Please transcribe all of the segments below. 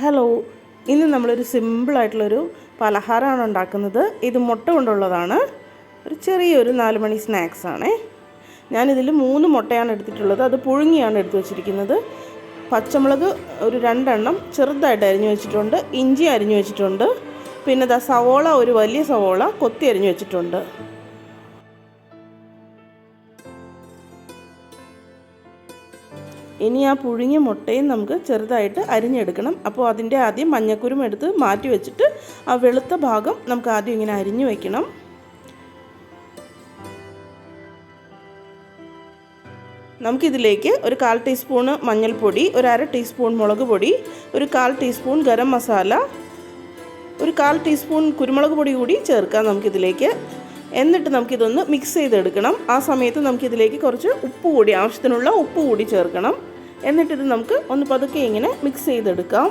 Hello ഇന്ന് നമ്മളൊരു സിമ്പിളായിട്ടുള്ളൊരു പലഹാരമാണ് ഉണ്ടാക്കുന്നത്. ഇത് മുട്ട കൊണ്ടുള്ളതാണ്. ഒരു ചെറിയൊരു നാല് മണി സ്നാക്സ് ആണേ. ഞാനിതിൽ മൂന്ന് മുട്ടയാണ് എടുത്തിട്ടുള്ളത്. അത് പുഴുങ്ങിയാണ് എടുത്തു വെച്ചിരിക്കുന്നത്. പച്ചമുളക് ഒരു രണ്ടെണ്ണം ചെറുതായിട്ട് അരിഞ്ഞു വെച്ചിട്ടുണ്ട്. ഇഞ്ചി അരിഞ്ഞു വെച്ചിട്ടുണ്ട്. പിന്നെ ദ സവോള ഒരു വലിയ സവോള കൊത്തി അരിഞ്ഞു വെച്ചിട്ടുണ്ട്. ഇനി ആ പുഴുങ്ങിയ മുട്ടയും നമുക്ക് ചെറുതായിട്ട് അരിഞ്ഞെടുക്കണം. അപ്പോൾ അതിന്റെ ആദ്യം മഞ്ഞക്കുരും എടുത്ത് മാറ്റി വെച്ചിട്ട് ആ വെളുത്ത ഭാഗം നമുക്ക് ആദ്യം ഇങ്ങനെ അരിഞ്ഞു വയ്ക്കണം നമുക്കിതിലേക്ക് ഒരു കാൽ ടീസ്പൂണ് മഞ്ഞൾപ്പൊടി ഒരു അര ടീസ്പൂൺ മുളക് പൊടി ഒരു കാൽ ടീസ്പൂൺ ഗരം മസാല ഒരു കാൽ ടീസ്പൂൺ കുരുമുളക് പൊടി കൂടി ചേർക്കാം നമുക്കിതിലേക്ക്. എന്നിട്ട് നമുക്കിതൊന്ന് മിക്സ് ചെയ്തെടുക്കണം. ആ സമയത്ത് നമുക്കിതിലേക്ക് കുറച്ച് ഉപ്പ് കൂടി ആവശ്യത്തിനുള്ള ഉപ്പ് കൂടി ചേർക്കണം. എന്നിട്ടിത് നമുക്ക് ഒന്ന് പതുക്കെ ഇങ്ങനെ മിക്സ് ചെയ്തെടുക്കാം.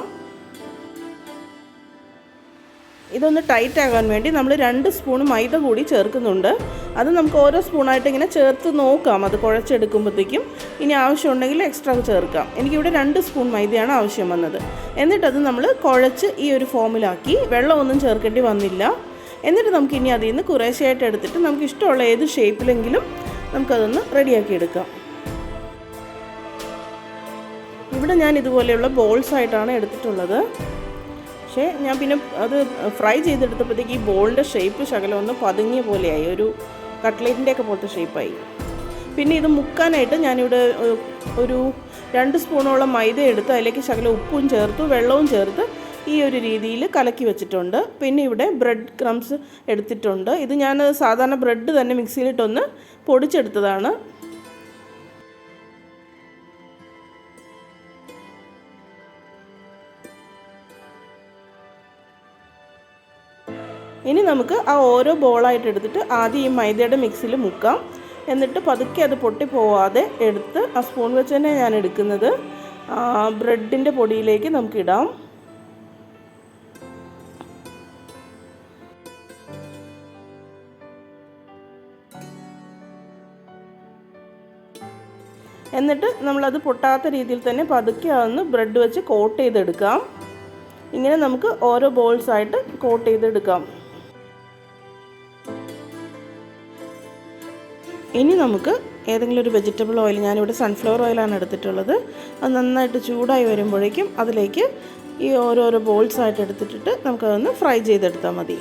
ഇതൊന്ന് ടൈറ്റ് ആകാൻ വേണ്ടി നമ്മൾ രണ്ട് സ്പൂൺ മൈദ കൂടി ചേർക്കുന്നുണ്ട്. അത് നമുക്ക് ഓരോ സ്പൂണായിട്ട് ഇങ്ങനെ ചേർത്ത് നോക്കാം. അത് കുഴച്ചെടുക്കുമ്പോഴത്തേക്കും ഇനി ആവശ്യമുണ്ടെങ്കിൽ എക്സ്ട്രാ ചേർക്കാം. എനിക്കിവിടെ രണ്ട് സ്പൂൺ മൈദയാണ് ആവശ്യം വന്നത്. എന്നിട്ടത് നമ്മൾ കുഴച്ച് ഈ ഒരു ഫോമിലാക്കി വെള്ളമൊന്നും ചേർക്കേണ്ടി വന്നില്ല. എന്നിട്ട് നമുക്ക് ഇനി അതിൽ നിന്ന് കുറേശ്ശെയായിട്ട് എടുത്തിട്ട് നമുക്ക് ഇഷ്ടമുള്ള ഏത് ഷേപ്പിലെങ്കിലും നമുക്കതൊന്ന് റെഡിയാക്കി എടുക്കാം. ഇവിടെ ഞാൻ ഇതുപോലെയുള്ള ബോൾസ് ആയിട്ടാണ് എടുത്തിട്ടുള്ളത്. പക്ഷേ ഞാൻ പിന്നെ അത് ഫ്രൈ ചെയ്തെടുത്തപ്പോഴത്തേക്ക് ഈ ബോളിന്റെ ഷേപ്പ് ശകലം ഒന്ന് പതുങ്ങിയ പോലെയായി. ഒരു കട്ട്ലേറ്റിന്റെ ഒക്കെ പോലത്തെ ഷേപ്പായി പിന്നെ ഇത് മുക്കാനായിട്ട് ഞാനിവിടെ ഒരു രണ്ട് സ്പൂണോളം മൈദ എടുത്ത് അതിലേക്ക് ശകലം ഉപ്പും ചേർത്തു വെള്ളവും ചേർത്ത് ഈ ഒരു രീതിയിൽ കലക്കി വെച്ചിട്ടുണ്ട്. പിന്നെ ഇവിടെ ബ്രെഡ് ക്രംസ് എടുത്തിട്ടുണ്ട്. ഇത് ഞാൻ സാധാരണ ബ്രെഡ് തന്നെ മിക്സിയിലിട്ടൊന്ന് പൊടിച്ചെടുത്തതാണ്. ഇനി നമുക്ക് ആ ഓരോ ബോളായിട്ട് എടുത്തിട്ട് ആദ്യം ഈ മൈദയുടെ മിക്സിൽ മുക്കാം. എന്നിട്ട് പതുക്കെ അത് പൊട്ടി പോവാതെ എടുത്ത് ആ സ്പൂൺ വെച്ച് തന്നെ ഞാൻ എടുക്കുന്നത് ബ്രെഡിന്റെ പൊടിയിലേക്ക് നമുക്കിടാം എന്നിട്ട് നമ്മളത് പൊട്ടാത്ത രീതിയിൽ തന്നെ പതുക്കെ അതൊന്ന് ബ്രെഡ് വെച്ച് കോട്ട് ചെയ്തെടുക്കാം. ഇങ്ങനെ നമുക്ക് ഓരോ ബോൾസായിട്ട് കോട്ട് ചെയ്തെടുക്കാം. ഇനി നമുക്ക് ഏതെങ്കിലും ഒരു വെജിറ്റബിൾ ഓയിൽ ഞാനിവിടെ സൺഫ്ലവർ ഓയിലാണ് എടുത്തിട്ടുള്ളത്. അത് നന്നായിട്ട് ചൂടായി വരുമ്പോഴേക്കും അതിലേക്ക് ഈ ഓരോരോ ബോൾസ് ആയിട്ട് എടുത്തിട്ടിട്ട് നമുക്കതൊന്ന് ഫ്രൈ ചെയ്തെടുത്താൽ മതി.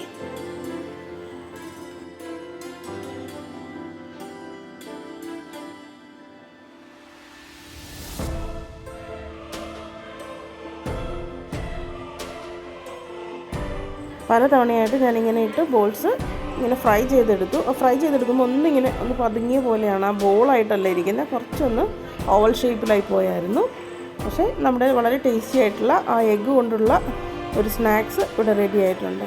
പല തവണയായിട്ട് ഞാനിങ്ങനെ ഇട്ട് ബോൾസ് ഇങ്ങനെ ഫ്രൈ ചെയ്തെടുത്തു. ഫ്രൈ ചെയ്തെടുക്കുമ്പോൾ ഒന്നിങ്ങനെ ഒന്ന് പതുങ്ങിയ പോലെയാണ് ആ ബോളായിട്ടല്ല ഇരിക്കുന്നത്. കുറച്ചൊന്ന് ഓവൽ ഷേപ്പിലായി പോയായിരുന്നു. പക്ഷേ നമ്മുടെ വളരെ ടേസ്റ്റി ആയിട്ടുള്ള ആ എഗ്ഗ് കൊണ്ടുള്ള ഒരു സ്നാക്സ് ഇവിടെ റെഡി ആയിട്ടുണ്ട്.